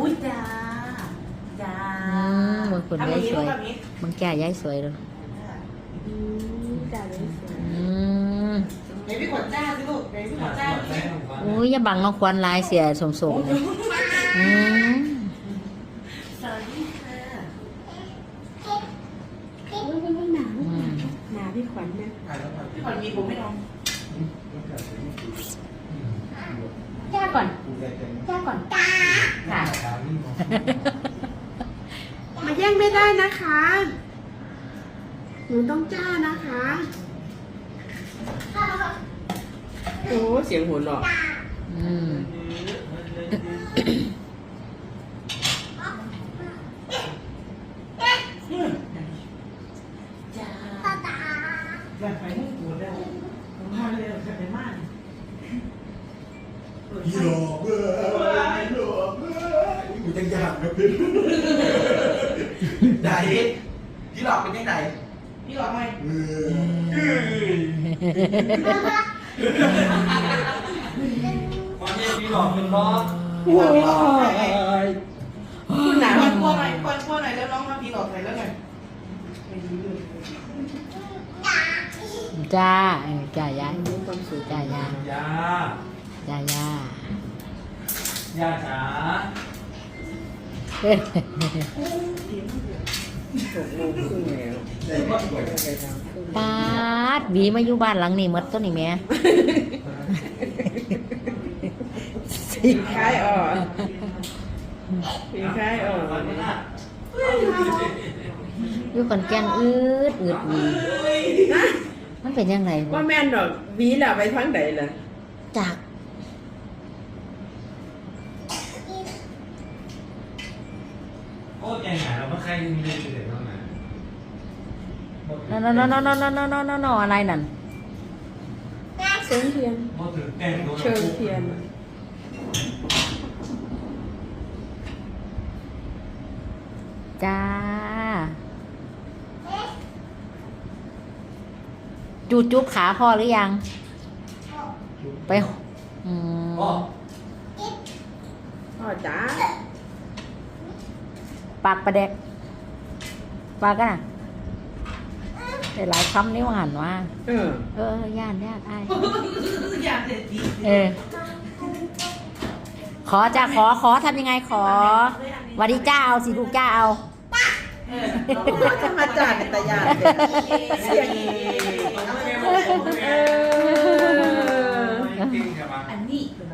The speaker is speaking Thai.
อุ้ยจ้าจ้าอืมบางคนทำได้นี้สวยทำนี้บางแก่ย้ายสวยเลยอืมจ้าเลยสวยอืมเดี๋ยวพี่ขวัญจ้าสิลูกเดี๋ยวพี่ขวัญจ้าสิอุ้ยอย่าบังน้องควันลายเสียสมสมเลยอืมสวัสดีค่ะโอ้ยมันหนาอืมหนาพี่ขวัญนะพี่ขวัญมีผมไม่นอนจ้าก่อนจ้าก่อน ค่ะ มาแย่งไม่ได้นะคะ หนูต้องจ้านะคะ โอ้เสียงหัวเราะอืมจ้าแยกูจะยากนะพี่ใดพี่หลอกเป็นยังไงพี่หลอกไหมเออความเย็นพี่หลอกเป็นบอสโอ้ยคุณหนาคพี่นกลัวหน่อยคนกลัวหน่อยแล้วร้องมาพี่หลอกใส่แล้วไงจ้าเออจ้าย้ายมีความสุขจ้าย้ายยาจ้าย่ายาจ๋า ปทางครึ่งปาดหวีมาอยู่บ้านหลังนี้หมดต้นนี่แหม่สีคล้ายอ่อนสีคล้ายอ่อนอยู่ขอนแก่นอืดอืดหวีมันเป็นยังไงว่าแม่นดอกวีล่ะไปทางไหนล่ะจาก Bố nhà nhà nó mới khai lên đi để นอนนอนนอนนอนนอนนอนนอนอะไรนั่น เชิงเทียน Bố เชิงเทียน จ้า จูจุ๊บขาพ่อหรือยัง ไปอ๋มพ่อจ้า ปากประเด็กปากกันอะได้หลายคำนี่ว่าหันว่า เออ เออย่านย่านไอ้ายอยากเด็ดดีเออ ขอจ้าขอขอทำยังไงขอหวัสดีจ้าเอาสิลูกจ้าเอา เออธรรมจารย์ตะยานเสียงเออจริงใช่ปะอันนี้เป็น